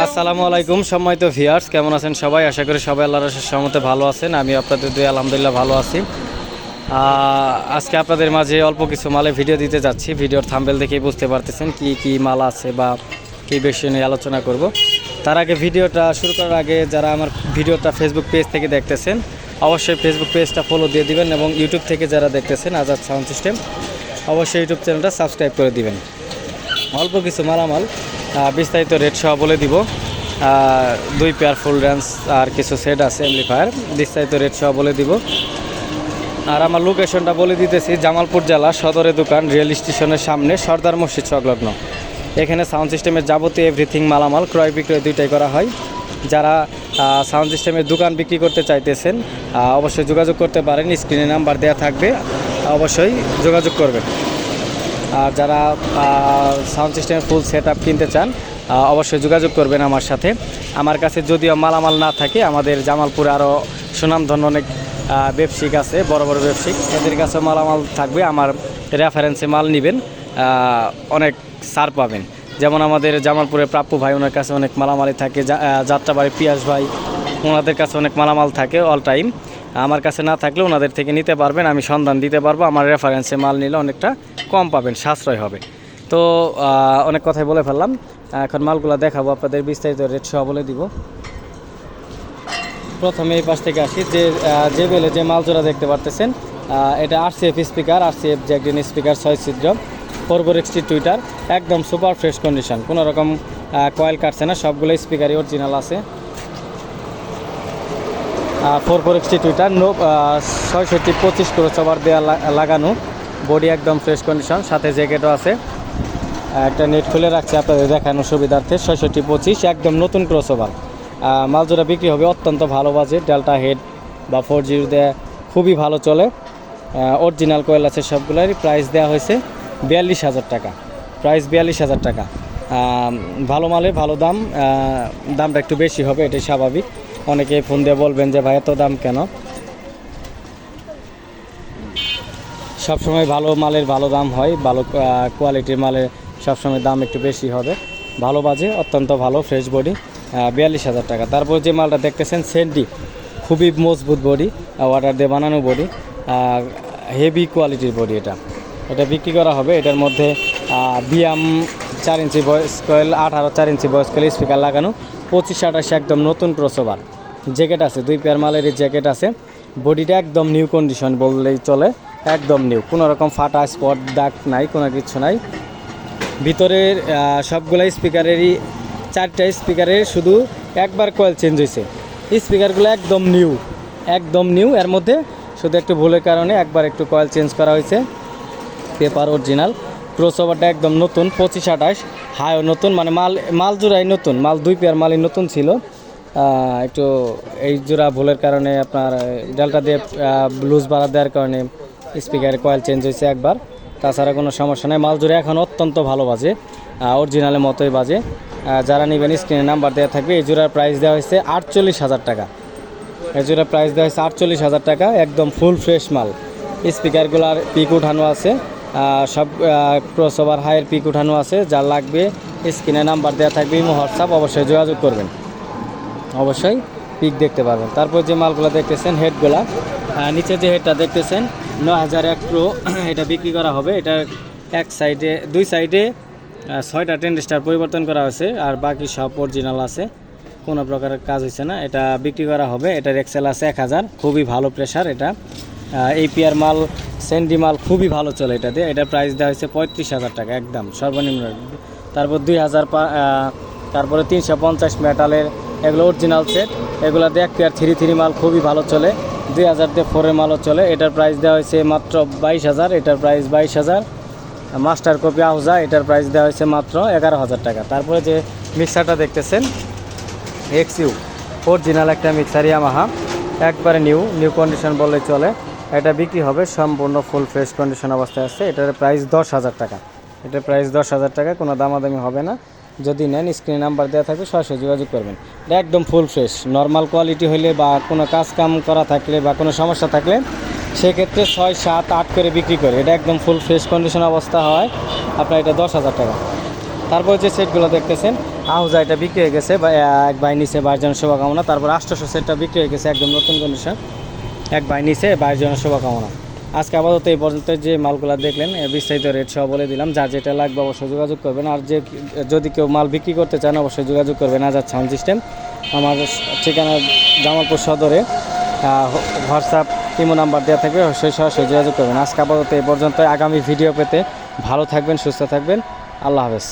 আসসালামু আলাইকুম সম্মানিত ভিয়ার্স কেমন আছেন সবাই? আশা করি সবাই আল্লাহর সহমতে ভালো আছেন। আমি আপনাদের দুই, আলহামদুলিল্লাহ ভালো আছি। আজকে আপনাদের মাঝে অল্প কিছু মালে ভিডিও দিতে যাচ্ছি। ভিডিওর থাম্বেল দেখেই বুঝতে পারতেছেন কি কি মাল আছে বা কী বিষয় নিয়ে আলোচনা করব। তার আগে ভিডিওটা শুরু করার আগে যারা আমার ভিডিওটা ফেসবুক পেজ থেকে দেখতেছেন, অবশ্যই ফেসবুক পেজটা ফলো দিয়ে দিবেন এবং ইউটিউব থেকে যারা দেখতেছেন আজাদ সাউন্ড সিস্টেম অবশ্যই ইউটিউব চ্যানেলটা সাবস্ক্রাইব করে দিবেন। অল্প কিছু মালামাল বিস্তারিত রেট সহ বলে দিব। দুই পেয়ার ফুল ড্যান্স আর কিছু সেট আছে এমপ্লিফায়ার বিস্তারিত রেট সহ বলে দিব। আর আমার লোকেশনটা বলে দিতেছি, জামালপুর জেলা, সদরে দোকান রেল স্টেশনের সামনে, সর্দার মসজিদ সংলগ্ন। এখানে সাউন্ড সিস্টেমের যাবতীয় এভরিথিং মালামাল, ক্রয় বিক্রয় দুইটাই করা হয়। যারা সাউন্ড সিস্টেমের দোকান বিক্রি করতে চাইতেছেন অবশ্যই যোগাযোগ করতে পারেন। স্ক্রিনে নাম্বার দেওয়া থাকবে, অবশ্যই যোগাযোগ করবেন। আর যারা সাউন্ড সিস্টেমের ফুল সেট আপ কিনতে চান অবশ্যই যোগাযোগ করবেন আমার সাথে। আমার কাছে যদিও মালামাল না থাকে, আমাদের জামালপুরে আরও সুনামধন্য অনেক ব্যবসায়িক আছে, বড় বড় ব্যবসায়িক এদের কাছে মালামাল থাকবে, আমার রেফারেন্সে মাল নেবেন অনেক ছাড় পাবেন। যেমন আমাদের জামালপুরের প্রাপ্য ভাই, ওনার কাছে অনেক মালামালি থাকে যাত্রাবাড়ি পিয়াস ভাই, ওনাদের কাছে অনেক মালামাল থাকে অল টাইম আমার কাছে না থাকলে ওনাদের থেকে নিতে পারবেন, আমি সন্ধান দিতে পারব, আমার রেফারেন্সে মাল নিলে অনেকটা কম পাবেন, সাশ্রয় হবে। তো অনেক কথাই বলে ফেললাম, এখন মালগুলো দেখাবো, আপনাদের বিস্তারিত রেট সহ বলে দিব। প্রথমে এই পাশ থেকে আসি, যে যে বেলে যে মাল জোড়া দেখতে পারতেছেন এটা আরসিএফ স্পিকার আরসিএফ জ্যাকডিন স্পিকার ছয় ছিদ্র ফোর ফোর এক্সটি টুইটার একদম সুপার ফ্রেশ কন্ডিশন কোনো রকম কয়েল কাটছে না, সবগুলো স্পিকারই অরিজিনাল আছে। Four four XT tweeter no ছয়ষট্টি, পঁচিশ করে সবার দেওয়া লাগানো। বডি একদম ফ্রেশ কন্ডিশন সাথে জ্যাকেটও আছে। একটা নেট খুলে রাখছে আপনাদের দেখানোর সুবিধার্থে, ছয়ষট্টি, পঁচিশ, একদম নতুন ক্রসওভার মালজোড়া বিক্রি হবে অত্যন্ত ভালো বাজে ডেল্টা হেড বা ফোর জিরো দেয়া খুবই ভালো চলে। অরিজিনাল কয়েল আছে সবগুলোরই প্রাইস দেওয়া হয়েছে বিয়াল্লিশ হাজার টাকা। প্রাইস বিয়াল্লিশ হাজার টাকা। ভালো মালে ভালো দাম দামটা একটু বেশি হবে, এটাই স্বাভাবিক। অনেকে ফোন দিয়ে বলবেন যে, ভাই, এত দাম কেন? সবসময় ভালো মালের ভালো দাম হয়, ভালো কোয়ালিটির মালের সবসময় দাম একটু বেশি হবে। ভালো বাজে, অত্যন্ত ভালো ফ্রেশ বডি বিয়াল্লিশ হাজার টাকা। তারপর যে মালটা দেখতেছেন সেন্ডি খুবই মজবুত বডি ওয়াটার দিয়ে বানানো বডি হেভি কোয়ালিটির বডি এটা। এটা বিক্রি করা হবে, এটার মধ্যে বিয়াম চার ইঞ্চি ভয়েস কয়েল আঠারো চার ইঞ্চি ভয়েস কয়েল স্পিকার লাগানো, পঁচিশ, আঠাশে একদম নতুন ক্রসওভার জ্যাকেট আছে, দুই পেয়ার মালের জ্যাকেট আছে। বডিটা একদম নিউ কন্ডিশন বললেই চলে, একদম নিউ কোনো রকম ফাটা স্পট দাগ নাই, কোনো কিছু নাই। ভিতরের সবগুলা স্পিকারেরই চারটা স্পিকারের শুধু একবার কয়েল চেঞ্জ হয়েছে স্পিকারগুলো একদম নিউ একদম নিউ এর মধ্যে শুধু একটু ভুলের কারণে একবার একটু কয়েল চেঞ্জ করা হয়েছে পেপার অরিজিনাল ক্রসওভারটা একদম নতুন, পঁচিশ, আঠাশ। হাইও নতুন মানে মাল মাল জোড়াই নতুন, মাল দুই পেয়ার মালই নতুন ছিল। একটু এই জোড়া ভুলের কারণে আপনার ডেল্টা দিয়ে লুজ বাড়া দেওয়ার কারণে স্পিকারের কয়েল চেঞ্জ হয়েছে একবার। তাছাড়া কোনো সমস্যা নেই, মাল জোড়া এখন অত্যন্ত ভালো বাজে অরিজিনালের মতোই বাজে। যারা নেবেন স্ক্রিনে নাম্বার দেওয়া থাকবে, এই জোড়ার প্রাইস দেওয়া হয়েছে আটচল্লিশ হাজার টাকা। এই জোড়ার প্রাইস দেওয়া হয়েছে আটচল্লিশ হাজার টাকা, একদম ফুল ফ্রেশ মাল। স্পিকারগুলার পিক উঠানো আছে। সব ক্রস ওভার হাইয়ের পিক উঠানো আছে, যা লাগবে স্ক্রিনে নাম্বার দেওয়া থাকবে, ইমো, হোয়াটসঅ্যাপ, অবশ্যই যোগাযোগ করবেন। অবশ্যই পিক দেখতে পারবেন। তারপর যে মালগুলো দেখতেছেন হেডগুলা নিচে যে হেডটা দেখতেছেন ন হাজার এক প্রো এটা বিক্রি করা হবে। এটা এক সাইডে দুই সাইডে ছয়টা টেন স্টার পরিবর্তন করা হয়েছে, আর বাকি সব অরিজিনাল আছে। কোনো প্রকারের কাজ হয়েছে না। এটা বিক্রি করা হবে। এটার এক্সেল আছে এক হাজার। খুবই ভালো প্রেশার এটা। এপিআর মাল সেন্ডি মাল খুবই ভালো চলে এটাতে এটার প্রাইস দেওয়া হয়েছে পঁয়ত্রিশ হাজার টাকা, একদম সর্বনিম্ন। তারপর দুই হাজার তারপরে তিনশো পঞ্চাশ মেটালের এগুলো অরিজিনাল সেট এগুলো দিয়ে এক পেয়ার থ্রি থ্রি মাল খুবই ভালো চলে। দুই হাজার দিয়ে ফোরের মালও চলে। এটার প্রাইস দেওয়া হয়েছে মাত্র বাইশ হাজার, এটার প্রাইস বাইশ হাজার। মাস্টার কপি আহজা, এটার প্রাইস দেওয়া হয়েছে মাত্র এগারো হাজার টাকা। তারপরে যে মিক্সারটা দেখতেছেন এক্সইউ অরিজিনাল একটা মিক্সার ইয়ামাহা একবারে নিউ নিউ কন্ডিশন বললে চলে। এটা বিক্রি হবে সম্পূর্ণ ফুল ফ্রেশ কন্ডিশন অবস্থায় আছে। এটার প্রাইস দশ হাজার টাকা। এটার প্রাইস দশ হাজার টাকা, কোনো দামাদামি হবে না। যদি নেন, স্ক্রিন নাম্বার দেওয়া থাকবে, সরাসরি যোগাযোগ করবেন। এটা একদম ফুল ফ্রেশ, নর্মাল কোয়ালিটি হলে বা কোনো কাজ কাম করা থাকলে বা কোনো সমস্যা থাকলে সেক্ষেত্রে ছয়, সাত, আট করে বিক্রি করে। এটা একদম ফুল ফ্রেশ কন্ডিশন অবস্থা হয়। আপনার এটা দশ হাজার টাকা। তারপর যে সেটগুলো দেখতেছেন, আহুজা এটা বিক্রি হয়ে গেছে এক ভাই নিচে বাইশ জনের শুভকামনা। তারপর আষ্টশো সেটটা বিক্রি হয়ে গেছে, একদম নতুন কন্ডিশন। এক ভাই নিচে বাইশ জনের শুভকামনা। আজকে আপাতত এই পর্যন্ত যে মালগুলো দেখলেন বিস্তারিত রেট সহ বলে দিলাম। যার যেটা লাগবে অবশ্যই যোগাযোগ করবেন। আর যে যদি কেউ মাল বিক্রি করতে চান, অবশ্যই যোগাযোগ করবেন আজাদ সাউন্ড সিস্টেম। আমার ঠিকানা জামালপুর সদরে। হোয়াটসঅ্যাপ, ইমো নাম্বার দেওয়া থাকবে, অবশ্যই সরাসরি যোগাযোগ করবেন। আজকে আপাতত এই পর্যন্ত। আগামী ভিডিও পেতে ভালো থাকবেন, সুস্থ থাকবেন। আল্লাহ হাফেজ।